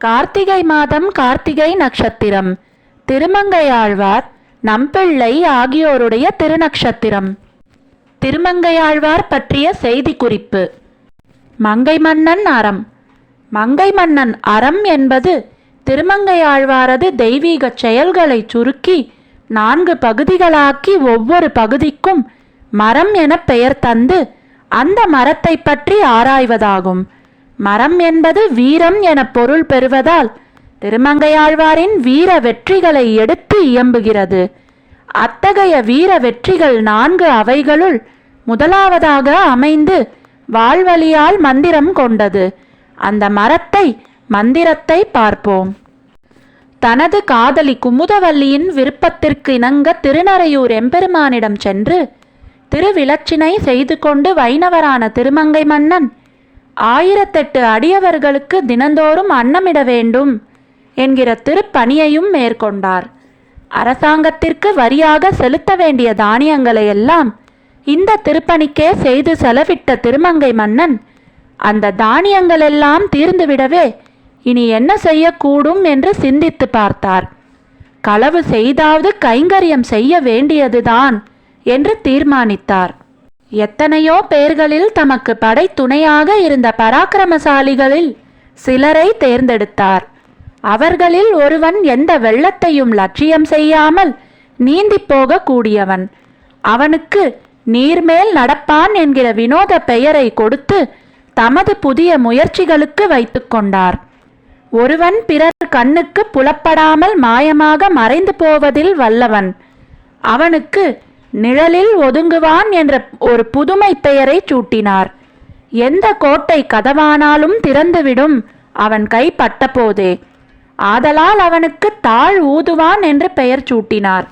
கார்த்திகை மாதம் கார்த்திகை நட்சத்திரம். திருமங்கையாழ்வார் நம்பிள்ளை ஆகியோருடைய திருநக்ஷத்திரம். திருமங்கையாழ்வார் பற்றிய செய்தி குறிப்பு மங்கை மன்னன் அறம். மங்கை மன்னன் அறம் என்பது திருமங்கையாழ்வாரது தெய்வீகச் செயல்களைச் சுருக்கி நான்கு பகுதிகளாக்கி ஒவ்வொரு பகுதிக்கும் மரம் என பெயர் தந்து அந்த மரத்தை பற்றி ஆராய்வதாகும். மரம் என்பது வீரம் என பொருள் பெறுவதால் திருமங்கையாழ்வாரின் வீர வெற்றிகளை எடுத்து இயம்புகிறது. அத்தகைய வீர வெற்றிகள் நான்கு அவைகளுள் முதலாவதாக அமைந்து வாழ்வழியால் மந்திரம் கொண்டது. அந்த மரத்தை மந்திரத்தை பார்ப்போம். தனது காதலி குமுதவல்லியின் விருப்பத்திற்கு இணங்க திருநறையூர் எம்பெருமானிடம் சென்று திருவிலச்சினை செய்து கொண்டு வைணவரான திருமங்கை மன்னன் ஆயிரத்தெட்டு அடியவர்களுக்கு தினந்தோறும் அன்னமிட வேண்டும் என்கிற திருப்பணியையும் மேற்கொண்டார். அரசாங்கத்திற்கு வரியாக செலுத்த வேண்டிய தானியங்களை எல்லாம் இந்த திருப்பணிக்கே செய்து செலவிட்ட திருமங்கை மன்னன் அந்த தானியங்களெல்லாம் தீர்ந்துவிடவே இனி என்ன செய்யக்கூடும் என்று சிந்தித்து பார்த்தார். களவு செய்தாவது கைங்கரியம் செய்ய வேண்டியதுதான் என்று தீர்மானித்தார். எத்தனையோ பேர்களில் தமக்கு படை துணையாக இருந்த பராக்கிரமசாலிகளில் சிலரை தேர்ந்தெடுத்தார். அவர்களில் ஒருவன் எந்த வெள்ளத்தையும் லட்சியம் செய்யாமல் நீந்தி போகக்கூடியவன். அவனுக்கு நீர்மேல் நடப்பான் என்கிற வினோத பெயரை கொடுத்து தமது புதிய முயற்சிகளுக்கு வைத்துக்கொண்டார் ஒருவன் பிறர் கண்ணுக்கு புலப்படாமல் மாயமாக மறைந்து போவதில் வல்லவன். அவனுக்கு நிழலில் ஒதுங்குவான் என்ற ஒரு புதுமை பெயரை சூட்டினார். எந்த கோட்டை கதவானாலும் திறந்துவிடும் அவன் கை பட்டபோதே. ஆதலால் அவனுக்கு தாழ் ஊதுவான் என்று பெயர் சூட்டினார்.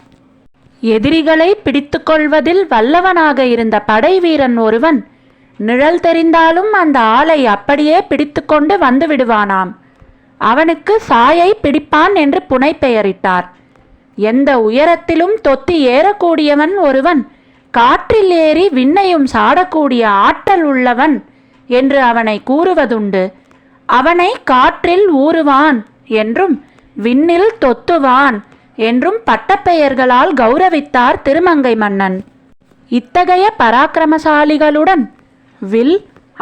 எதிரிகளை பிடித்துக்கொள்வதில் வல்லவனாக இருந்த படை வீரன் ஒருவன் நிழல் தெரிந்தாலும் அந்த ஆளை அப்படியே பிடித்துக்கொண்டு வந்து விடுவானாம். அவனுக்கு சாயை பிடிப்பான் என்று புனை பெயரிட்டார் எந்த உயரத்திலும் தொத்தி ஏறக்கூடியவன் ஒருவன் காற்றில் ஏறி விண்ணையும் சாடக்கூடிய ஆற்றல் உள்ளவன் என்று அவனை கூறுவதுண்டு. அவனை காற்றில் ஊறுவான் என்றும் விண்ணில் தொத்துவான் என்றும் பட்டப்பெயர்களால் கௌரவித்தார் திருமங்கை மன்னன். இத்தகைய பராக்கிரமசாலிகளுடன் வில்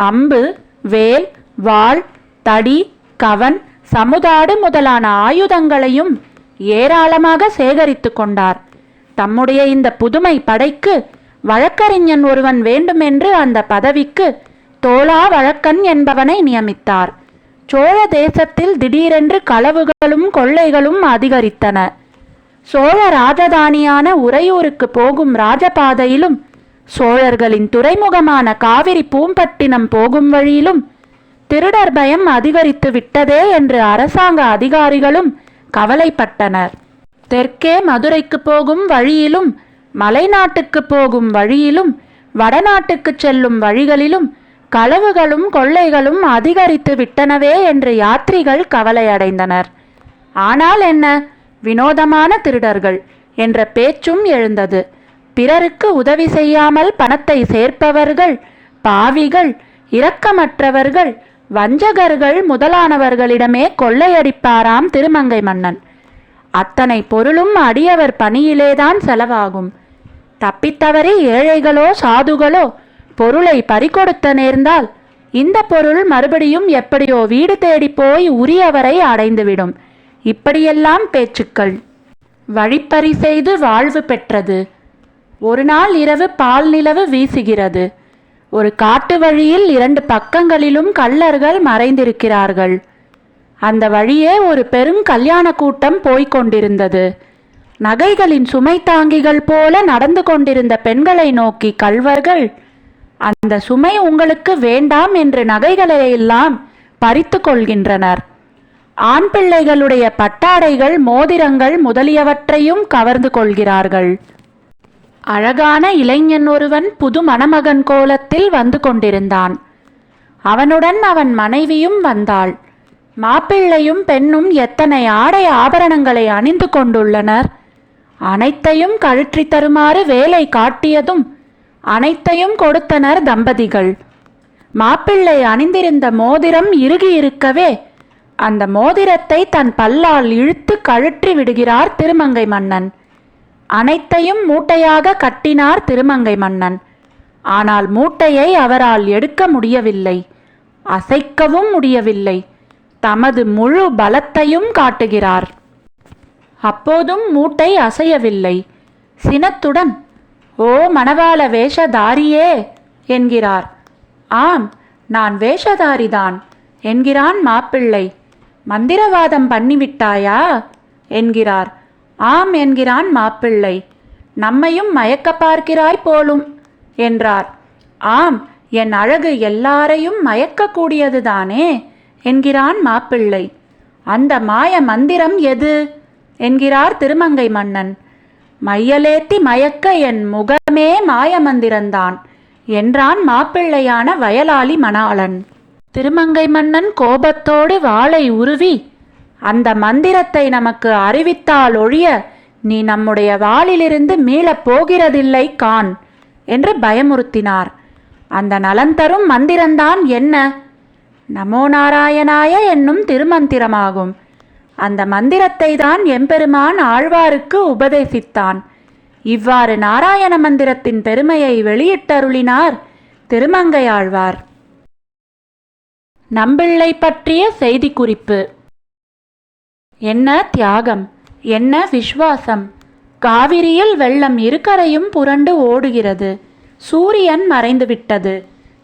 அம்பு வேல் வாள் தடி கவன் சமுதாடு முதலான ஆயுதங்களையும் ஏராளமாக சேகரித்து கொண்டார். தம்முடைய இந்த புதுமை படைக்கு வழக்கறிஞன் ஒருவன் வேண்டுமென்று அந்த பதவிக்கு தோலா வழக்கன் என்பவனை நியமித்தார். சோழ தேசத்தில் திடீரென்று களவுகளும் கொள்ளைகளும் அதிகரித்தன. சோழ ராஜதானியான உறையூருக்கு போகும் ராஜபாதையிலும் சோழர்களின் துறைமுகமான காவிரி பூம்பட்டினம் போகும் வழியிலும் திருடர் பயம் அதிகரித்து விட்டதே என்று அரசாங்க அதிகாரிகளும் கவலைப்பட்டனர். தெற்கே மதுரைக்கு போகும் வழியிலும் மலைநாட்டுக்கு போகும் வழியிலும் வடநாட்டுக்கு செல்லும் வழிகளிலும் களவுகளும் கொள்ளைகளும் அதிகரித்து விட்டனவே என்று யாத்ரிகள் கவலையடைந்தனர். ஆனால் என்ன? வினோதமான திருடர்கள் என்ற பேச்சும் எழுந்தது. பிறருக்கு உதவி செய்யாமல் பணத்தை சேர்ப்பவர்கள் பாவிகள் இரக்கமற்றவர்கள் வஞ்சகர்கள் முதலானவர்களிடமே கொள்ளையடிப்பாராம் திருமங்கை மன்னன். அத்தனை பொருளும் அடியவர் பணியிலேதான் செலவாகும். தப்பித்தவறி ஏழைகளோ சாதுகளோ பொருளை பறிகொடுத்த நேர்ந்தால் இந்த பொருள் மறுபடியும் எப்படியோ வீடு தேடி போய் உரியவரை அடைந்துவிடும். இப்படியெல்லாம் பேச்சுக்கள். வழிப்பறி செய்து வாழ்வு பெற்றது. ஒரு நாள் இரவு பால் நிலவு வீசுகிறது. ஒரு காட்டு வழியில் இரண்டு பக்கங்களிலும் கள்ளர்கள் மறைந்திருக்கிறார்கள். அந்த வழியே ஒரு பெரும் கல்யாண கூட்டம் போய்க் கொண்டிருந்தது. நகைகளின் சுமை தாங்கிகள் போல நடந்து கொண்டிருந்த பெண்களை நோக்கி கல்வர்கள் அந்த சுமை உங்களுக்கு வேண்டாம் என்று நகைகளையெல்லாம் பறித்து கொள்கின்றனர். ஆண் பிள்ளைகளுடைய பட்டாடைகள் மோதிரங்கள் முதலியவற்றையும் கவர்ந்து கொள்கிறார்கள். அழகான இளைஞன் ஒருவன் புது மணமகன் கோலத்தில் வந்து கொண்டிருந்தான். அவனுடன் அவன் மனைவியும் வந்தாள். மாப்பிள்ளையும் பெண்ணும் எத்தனை ஆடை ஆபரணங்களை அணிந்து கொண்டுள்ளனர். அனைத்தையும் கழற்றித் தருமாறு வேலை காட்டியதும் அனைத்தையும் கொடுத்தனர் தம்பதிகள். மாப்பிள்ளை அணிந்திருந்த மோதிரம் இறுகி இருக்கவே அந்த மோதிரத்தை தன் பல்லால் இழுத்து கழற்றி விடுகிறார் திருமங்கை மன்னன். அனைத்தையும் மூட்டையாக கட்டினார் திருமங்கை மன்னன். ஆனால் மூட்டையை அவரால் எடுக்க முடியவில்லை. அசைக்கவும் முடியவில்லை. தமது முழு பலத்தையும் காட்டுகிறார். அப்போதும் மூட்டை அசையவில்லை. சினத்துடன் ஓ மணவாள வேஷதாரியே என்கிறார். ஆம் நான் வேஷதாரிதான் என்கிறான் மாப்பிள்ளை. மந்திரவாதம் பண்ணிவிட்டாயா? என்கிறார். ஆம் என்கிறான் மாப்பிள்ளை. நம்மையும் மயக்க பார்க்கிறாய் போலும் என்றார். ஆம் என் அழகு எல்லாரையும் மயக்கக்கூடியதுதானே என்கிறான் மாப்பிள்ளை. அந்த மாய மந்திரம் எது? என்கிறார் திருமங்கை மன்னன். மையலேத்தி மயக்க என் முகமே மாய மந்திரந்தான் என்றான் மாப்பிள்ளையான வயலாளி மணாளன். திருமங்கை மன்னன் கோபத்தோடு வாளை உருவி அந்த மந்திரத்தை நமக்கு அறிவித்தால் ஒழிய நீ நம்முடைய வாளிலிருந்து மீளப் போகிறதில்லை கான் என்று பயமுறுத்தினார். அந்த நலன் தரும் மந்திரந்தான் என்ன? நமோ நாராயணாய என்னும் திருமந்திரமாகும். அந்த மந்திரத்தை தான் எம்பெருமான் ஆழ்வாருக்கு உபதேசித்தான். இவ்வாறு நாராயண மந்திரத்தின் பெருமையை வெளியிட்டருளினார் திருமங்கை ஆழ்வார். நம்பிள்ளை பற்றிய செய்திக்குறிப்பு. என்ன தியாகம்? என்ன விஸ்வாசம்? காவிரியில் வெள்ளம் இருக்கரையும் புரண்டு ஓடுகிறது. சூரியன் மறைந்துவிட்டது.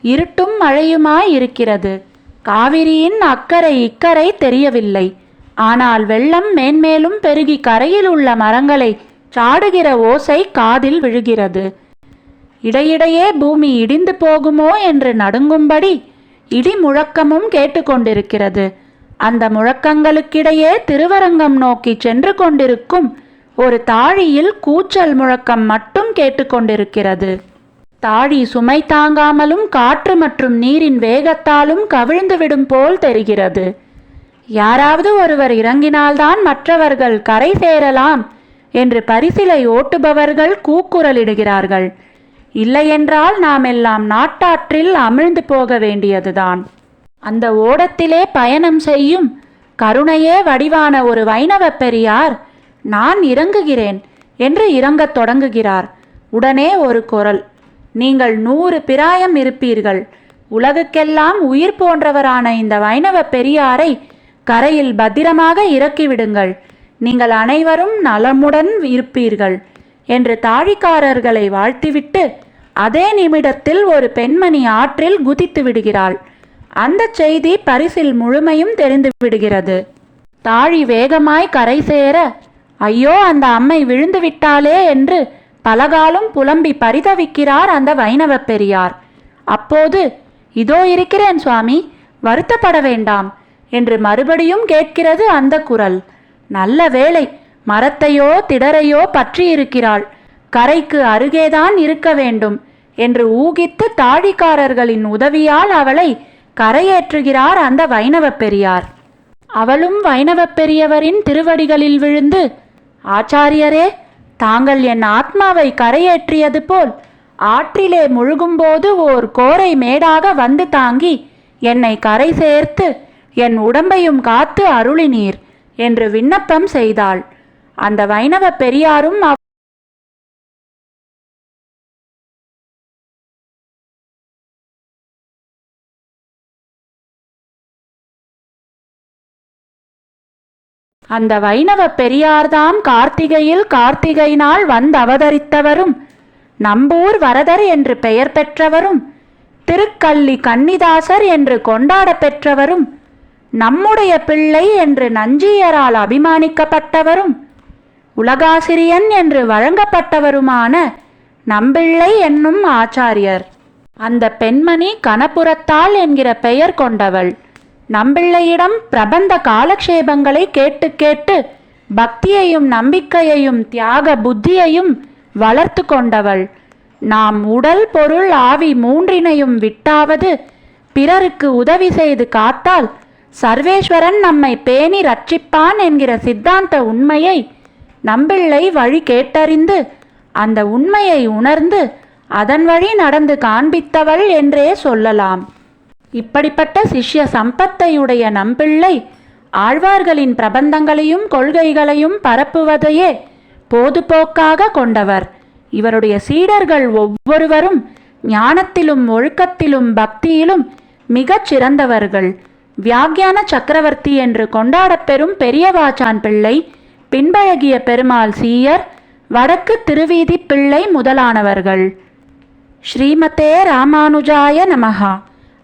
இருட்டும் மழையுமாய் இருக்கிறது காவிரியின் அக்கறை இக்கரை தெரியவில்லை. ஆனால் வெள்ளம் மேன்மேலும் பெருகி கரையில் உள்ள மரங்களை சாடுகிற ஓசை காதில் விழுகிறது. இடையிடையே பூமி இடிந்து போகுமோ என்று நடுங்கும்படி இடி முழக்கமும் கேட்டுக்கொண்டிருக்கிறது. அந்த முழக்கங்களுக்கிடையே திருவரங்கம் நோக்கி சென்று கொண்டிருக்கும் ஒரு தாழியில் கூச்சல் முழக்கம் மட்டும் கேட்டுக்கொண்டிருக்கிறது தாழி சுமை தாங்காமலும் காற்று மற்றும் நீரின் வேகத்தாலும் கவிழ்ந்துவிடும் போல் தெரிகிறது. யாராவது ஒருவர் இறங்கினால்தான் மற்றவர்கள் கரை சேரலாம் என்று பரிசிலை ஓட்டுபவர்கள் கூக்குரலிடுகிறார்கள். இல்லையென்றால் நாம் எல்லாம் நாட்டாற்றில் அமிழ்ந்து போக வேண்டியதுதான். அந்த ஓடத்திலே பயணம் செய்யும் கருணையே வடிவான ஒரு வைணவப் பெரியார் நான் இறங்குகிறேன் என்று இறங்கத் தொடங்குகிறார். உடனே ஒரு குரல் நீங்கள் நூறு பிராயம் இருப்பீர்கள். உலகுக்கெல்லாம் உயிர் போன்றவரான இந்த வைணவ பெரியாரை கரையில் பத்திரமாக இறக்கிவிடுங்கள். நீங்கள் அனைவரும் நலமுடன் இருப்பீர்கள் என்று தாழிக்காரர்களை வாழ்த்திவிட்டு அதே நிமிடத்தில் ஒரு பெண்மணி ஆற்றில் குதித்து விடுகிறாள். அந்த செய்தி பரிசில் முழுமையும் தெரிந்து விடுகிறது தாழி வேகமாய் கரை சேர ஐயோ அந்த அம்மை விழுந்து விட்டாளே என்று பலகாலும் புலம்பி பரிதவிக்கிறார் அந்த வைணவ பெரியார். அப்போது இதோ இருக்கிறேன் சுவாமி வருத்தப்பட வேண்டாம் என்று மறுபடியும் கேட்கிறது அந்த குரல். நல்ல வேளை மரத்தையோ திடரையோ பற்றியிருக்கிறாள். கரைக்கு அருகேதான் இருக்க வேண்டும் என்று ஊகித்து தாழிக்காரர்களின் உதவியால் அவளை கரையேற்றுகிறார் அந்த வைணவ பெரியார். அவளும் வைணவ பெரியவரின் திருவடிகளில் விழுந்து ஆச்சாரியரே தாங்கள் என் ஆத்மாவை கரையேற்றியது போல் ஆற்றிலே முழுகும்போது ஓர் கோரை மேடாக வந்து தாங்கி என்னை கரை சேர்த்து என் உடம்பையும் காத்து அருளினீர் என்று விண்ணப்பம் செய்தாள். அந்த வைணவ பெரியாரும் அந்த வைணவ பெரியார்தாம் கார்த்திகையில் கார்த்திகை நாள் வந்தவதரித்தவரும் நம்பூர் வரதர் என்று பெயர் பெற்றவரும் திருக்கள்ளி கன்னிதாசர் என்று கொண்டாட பெற்றவரும் நம்முடைய பிள்ளை என்று நஞ்சியரால் அபிமானிக்கப்பட்டவரும் உலகாசிரியன் என்று வழங்கப்பட்டவருமான நம்பிள்ளை என்னும் ஆச்சாரியர். அந்த பெண்மணி கணபுரத்தாள் என்கிற பெயர் கொண்டவள். நம்பிள்ளையிடம் பிரபந்த காலக்ஷேபங்களை கேட்டு கேட்டு பக்தியையும் நம்பிக்கையையும் தியாக புத்தியையும் வளர்த்து கொண்டவள். நாம் உடல் பொருள் ஆவி மூன்றினையும் விட்டாவது பிறருக்கு உதவி செய்து காத்தால் சர்வேஸ்வரன் நம்மை பேணி ரட்சிப்பான் என்கிற சித்தாந்த உண்மையை நம்பிள்ளை வழி கேட்டறிந்து அந்த உண்மையை உணர்ந்து அதன் வழி நடந்து காண்பித்தவள் என்றே சொல்லலாம். இப்படிப்பட்ட சிஷ்ய சம்பத்தையுடைய நம்பிள்ளை ஆழ்வார்களின் பிரபந்தங்களையும் கொள்கைகளையும் பரப்புவதையே பொதுபோக்காக கொண்டவர். இவருடைய சீடர்கள் ஒவ்வொருவரும் ஞானத்திலும் ஒழுக்கத்திலும் பக்தியிலும் மிகச் சிறந்தவர்கள். வியாக்கியான சக்கரவர்த்தி என்று கொண்டாடப்பெறும் பெரியவாச்சான் பிள்ளை பின்பழகிய பெருமாள் சீயர் வடக்கு திருவீதி பிள்ளை முதலானவர்கள். ஸ்ரீமதே ராமானுஜாய நமகா